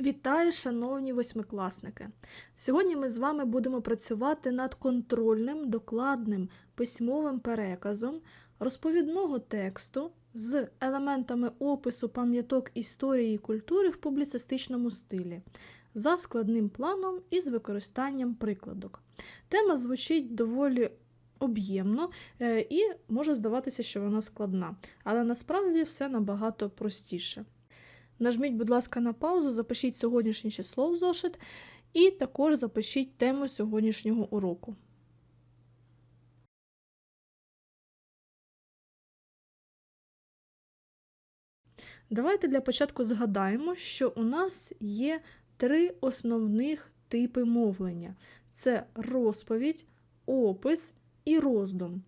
Вітаю, шановні восьмикласники! Сьогодні ми з вами будемо працювати над контрольним докладним письмовим переказом розповідного тексту з елементами опису пам'яток історії і культури в публіцистичному стилі за складним планом і з використанням прикладок. Тема звучить доволі об'ємно е, і може здаватися, що вона складна, але насправді все набагато простіше. Нажміть, будь ласка, на паузу, запишіть сьогоднішнє число в зошит, і також запишіть тему сьогоднішнього уроку. Давайте для початку згадаємо, що у нас є три основних типи мовлення: це розповідь, опис і роздум.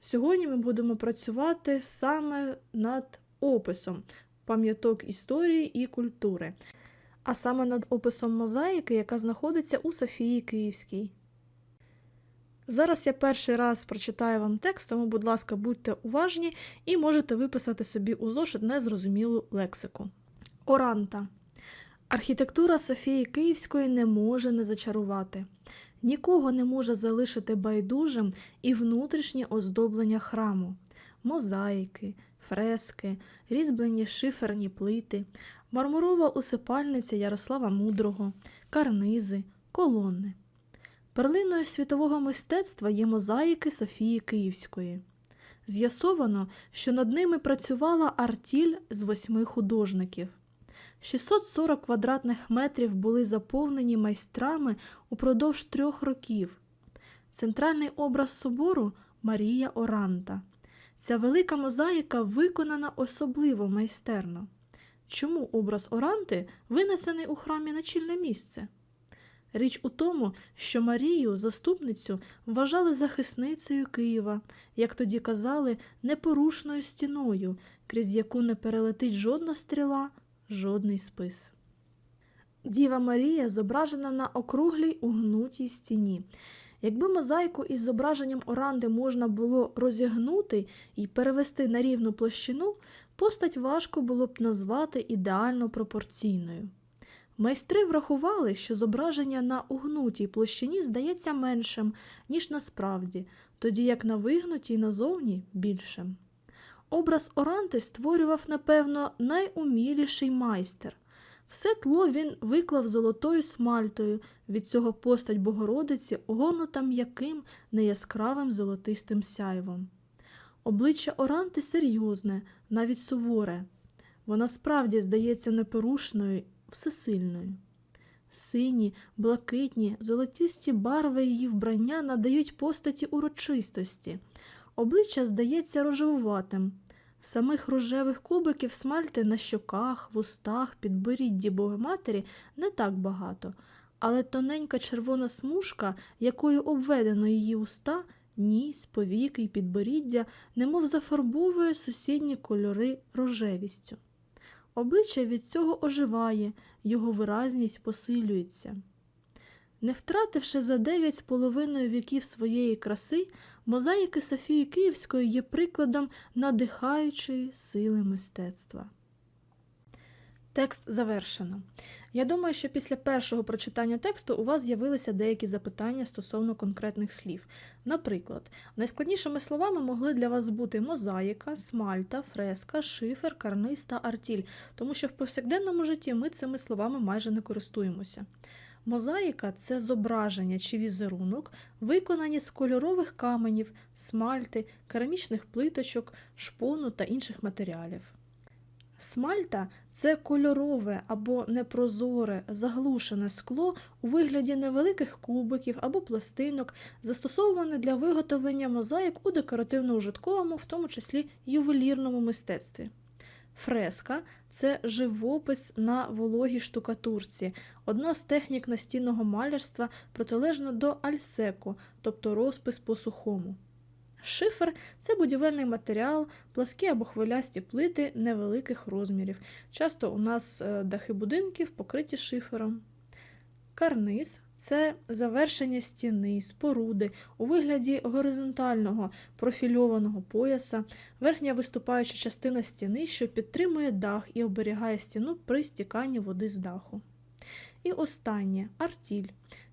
Сьогодні ми будемо працювати саме над описом пам'яток історії і культури, а саме над описом мозаїки, яка знаходиться у Софії Київській. Зараз я перший раз прочитаю вам текст, тому, будь ласка, будьте уважні і можете виписати собі у зошит незрозумілу лексику. Оранта. Архітектура Софії Київської не може не зачарувати. Нікого не може залишити байдужим і внутрішнє оздоблення храму, мозаїки, фрески, різьблені шиферні плити, мармурова усипальниця Ярослава Мудрого, карнизи, колони. Перлиною світового мистецтва є мозаїки Софії Київської. З'ясовано, що над ними працювала артіль з восьми художників. 640 квадратних метрів були заповнені майстрами упродовж трьох років. Центральний образ собору Марія Оранта. Ця велика мозаїка виконана особливо майстерно. Чому образ Оранти винесений у храмі на чільне місце? Річ у тому, що Марію, заступницю, вважали захисницею Києва, як тоді казали, непорушною стіною, крізь яку не перелетить жодна стріла, жодний спис. Діва Марія зображена на округлій угнутій стіні. Якби мозаїку із зображенням оранди можна було розігнути і перевести на рівну площину, постать важко було б назвати ідеально пропорційною. Майстри врахували, що зображення на угнутій площині здається меншим, ніж насправді, тоді як на вигнутій назовні більшим. Образ Оранти створював, напевно, найуміліший майстер. Все тло він виклав золотою смальтою, від цього постать Богородиці огорнута м'яким, неяскравим золотистим сяйвом. Обличчя Оранти серйозне, навіть суворе. Вона справді здається непорушною, всесильною. Сині, блакитні, золотисті барви її вбрання надають постаті урочистості. Обличчя здається рожевуватим. Самих рожевих кубиків смальти на щоках, вустах, підборідді Богоматері не так багато, але тоненька червона смужка, якою обведено її уста, ніс, повіки й підборіддя, немов зафарбовує сусідні кольори рожевістю. Обличчя від цього оживає, його виразність посилюється. Не втративши за дев'ять з половиною віків своєї краси, мозаїки Софії Київської є прикладом надихаючої сили мистецтва. Текст завершено. Я думаю, що після першого прочитання тексту у вас з'явилися деякі запитання стосовно конкретних слів. Наприклад, найскладнішими словами могли для вас бути мозаїка, смальта, фреска, шифер, карниз та артіль, тому що в повсякденному житті ми цими словами майже не користуємося. Мозаїка це зображення чи візерунок, виконані з кольорових каменів, смальти, керамічних плиточок, шпону та інших матеріалів. Смальта це кольорове або непрозоре, заглушене скло у вигляді невеликих кубиків або пластинок, застосоване для виготовлення мозаїк у декоративно-ужитковому, в тому числі ювелірному мистецтві. Фреска це живопис на вологій штукатурці, одна з технік настінного малярства протилежно до альсеку, тобто розпис по сухому. Шифер це будівельний матеріал, пласкі або хвилясті плити невеликих розмірів. Часто у нас е, дахи будинків покриті шифером. Карниз це завершення стіни, споруди у вигляді горизонтального профільованого пояса, верхня виступаюча частина стіни, що підтримує дах і оберігає стіну при стіканні води з даху. І останнє артіль.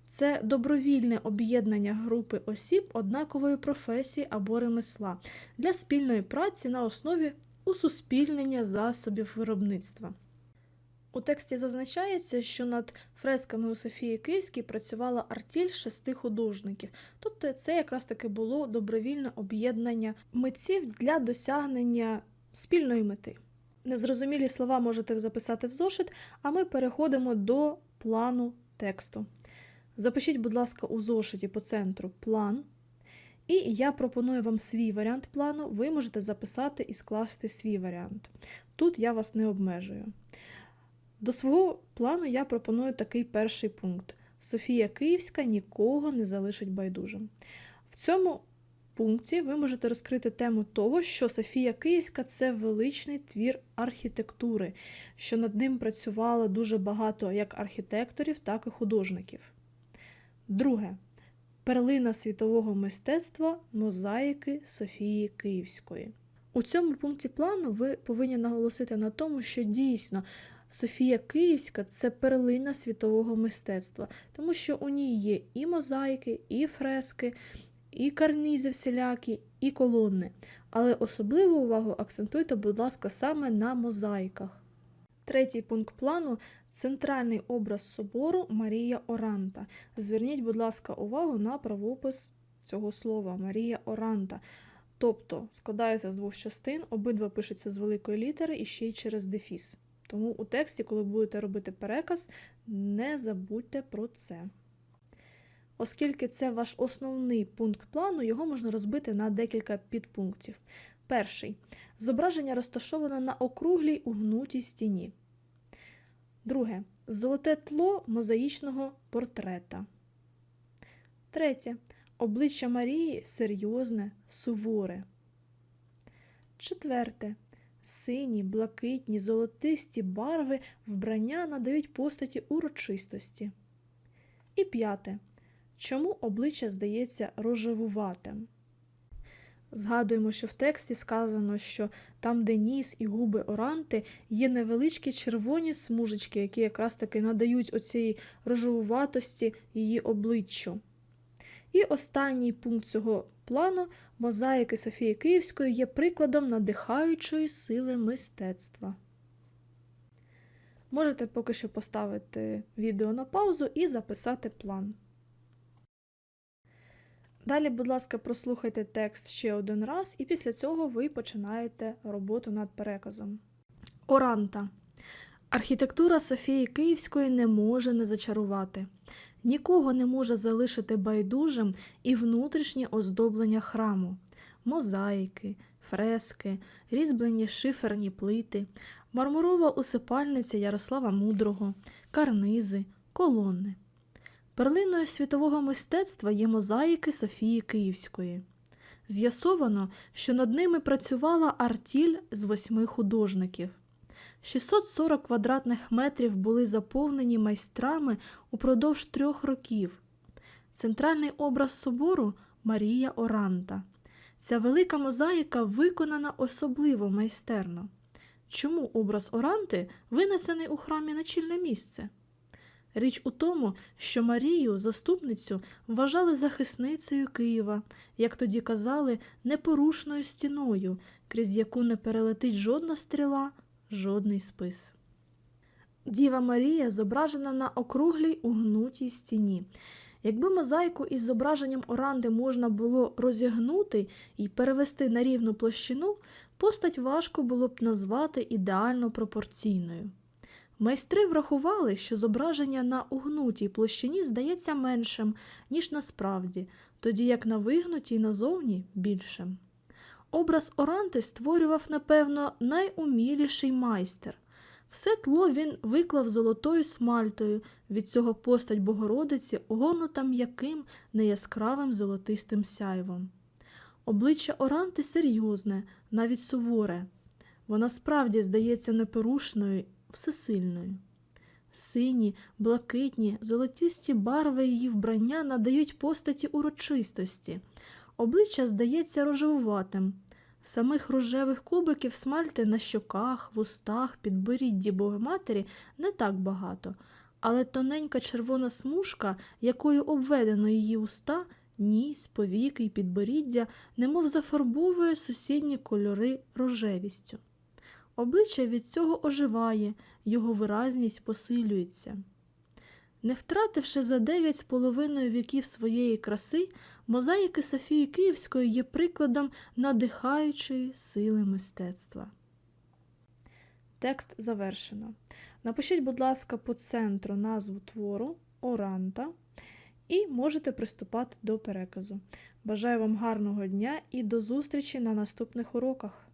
Це добровільне об'єднання групи осіб однакової професії або ремесла для спільної праці на основі усуспільнення засобів виробництва. У тексті зазначається, що над фресками у Софії Київській працювала артіль шести художників, тобто це якраз таки було добровільне об'єднання митців для досягнення спільної мети. Незрозумілі слова можете записати в зошит, а ми переходимо до плану тексту. Запишіть, будь ласка, у зошиті по центру план. І я пропоную вам свій варіант плану. Ви можете записати і скласти свій варіант. Тут я вас не обмежую. До свого плану я пропоную такий перший пункт: Софія Київська нікого не залишить байдужим. В цьому пункті ви можете розкрити тему того, що Софія Київська це величний твір архітектури, що над ним працювало дуже багато як архітекторів, так і художників. Друге. Перлина світового мистецтва мозаїки Софії Київської. У цьому пункті плану ви повинні наголосити на тому, що дійсно Софія Київська це перлина світового мистецтва, тому що у ній є і мозаїки, і фрески, і карнізи всілякі, і колони. Але особливу увагу акцентуйте, будь ласка, саме на мозаїках. Третій пункт плану центральний образ собору Марія Оранта. Зверніть, будь ласка, увагу на правопис цього слова Марія Оранта. Тобто складається з двох частин, обидва пишуться з великої літери і ще й через дефіс. Тому у тексті, коли будете робити переказ, не забудьте про це. Оскільки це ваш основний пункт плану, його можна розбити на декілька підпунктів. Перший. Зображення розташоване на округлій угнутій стіні. Друге. Золоте тло мозаїчного портрета. Третє. Обличчя Марії серйозне, суворе. Четверте. Сині, блакитні, золотисті барви вбрання надають постаті урочистості. І п'яте. Чому обличчя здається рожевуватим? Згадуємо, що в тексті сказано, що там, де ніс і губи оранти, є невеличкі червоні смужечки, які якраз таки надають оцієї рожевуватості її обличчю. І останній пункт цього плану мозаїки Софії Київської є прикладом надихаючої сили мистецтва. Можете поки що поставити відео на паузу і записати план. Далі, будь ласка, прослухайте текст ще один раз, і після цього ви починаєте роботу над переказом. Оранта. Архітектура Софії Київської не може не зачарувати. Нікого не може залишити байдужим і внутрішнє оздоблення храму, мозаїки, фрески, різьблені шиферні плити, мармурова усипальниця Ярослава Мудрого, карнизи, колони. Перлиною світового мистецтва є мозаїки Софії Київської. З'ясовано, що над ними працювала артіль з восьми художників. 640 квадратних метрів були заповнені майстрами упродовж трьох років. Центральний образ собору Марія Оранта. Ця велика мозаїка виконана особливо майстерно. Чому образ Оранти винесений у храмі на чільне місце? Річ у тому, що Марію, заступницю, вважали захисницею Києва, як тоді казали, непорушною стіною, крізь яку не перелетить жодна стріла, жодний спис. Діва Марія зображена на округлій угнутій стіні. Якби мозаїку із зображенням оранди можна було розігнути і перевести на рівну площину, постать важко було б назвати ідеально пропорційною. Майстри врахували, що зображення на угнутій площині здається меншим, ніж насправді, тоді як на вигнутій назовні більшим. Образ Оранти створював, напевно, найуміліший майстер. Все тло він виклав золотою смальтою, від цього постать Богородиці огорнута м'яким, неяскравим золотистим сяйвом. Обличчя Оранти серйозне, навіть суворе. Вона справді здається непорушною, всесильною. Сині, блакитні, золотисті барви її вбрання надають постаті урочистості. Обличчя здається рожевуватим. Самих рожевих кубиків смальти на щоках, вустах, підборідді Богоматері не так багато. але тоненька червона смужка, якою обведено її уста, ніс, повіки й підборіддя, немов зафарбовує сусідні кольори рожевістю. Обличчя від цього оживає, його виразність посилюється. Не втративши за дев'ять з половиною віків своєї краси, мозаїки Софії Київської є прикладом надихаючої сили мистецтва. Текст завершено. Напишіть, будь ласка, по центру назву твору Оранта і можете приступати до переказу. Бажаю вам гарного дня і до зустрічі на наступних уроках.